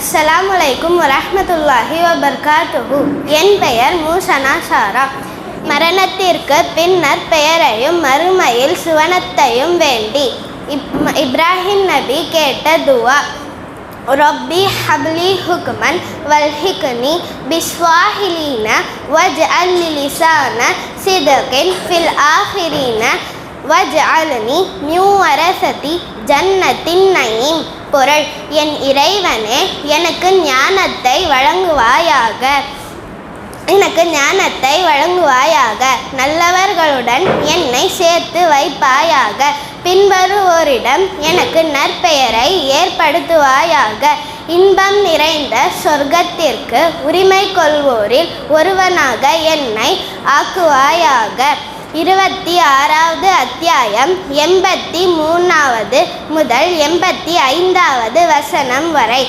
அஸ்ஸலாமு அலைக்கும் வரஹ்மத்துல்லாஹி வபர்காத்துஹு. என் பெயர் மூசனா சாரா. மரணத்திற்கு பின்னர் பெயரையும் மறுமையில் சுவனத்தையும் வேண்டி இப் இப்ராஹிம் நபி கேட்ட துவா ரொப்பி ஹப்லி ஹுக்மன் வல்ஹிக்னி பிஸ்வாஹிலீன வஜ் அல்லிசான சிதகின் ஃபில் ஆஹிரீன வஜ் அலுனி மியூ அரசதி ஜன்னத்தின் நயீம். பொருள். என் இறைவனே எனக்கு ஞானத்தை வழங்குவாயாக. எனக்கு ஞானத்தை வழங்குவாயாக. நல்லவர்களுடன் என்னை சேர்த்து வைப்பாயாக. பின்வருவோரிடம் எனக்கு நற்பெயரை ஏற்படுத்துவாயாக. இன்பம் நிறைந்த சொர்க்கத்திற்கு உரிமை கொள்வோரில் ஒருவனாக என்னை ஆக்குவாயாக. இருபத்தி ஆறாவது அத்தியாயம் எண்பத்தி மூணாவது முதல் எண்பத்தி ஐந்தாவது வசனம் வரை.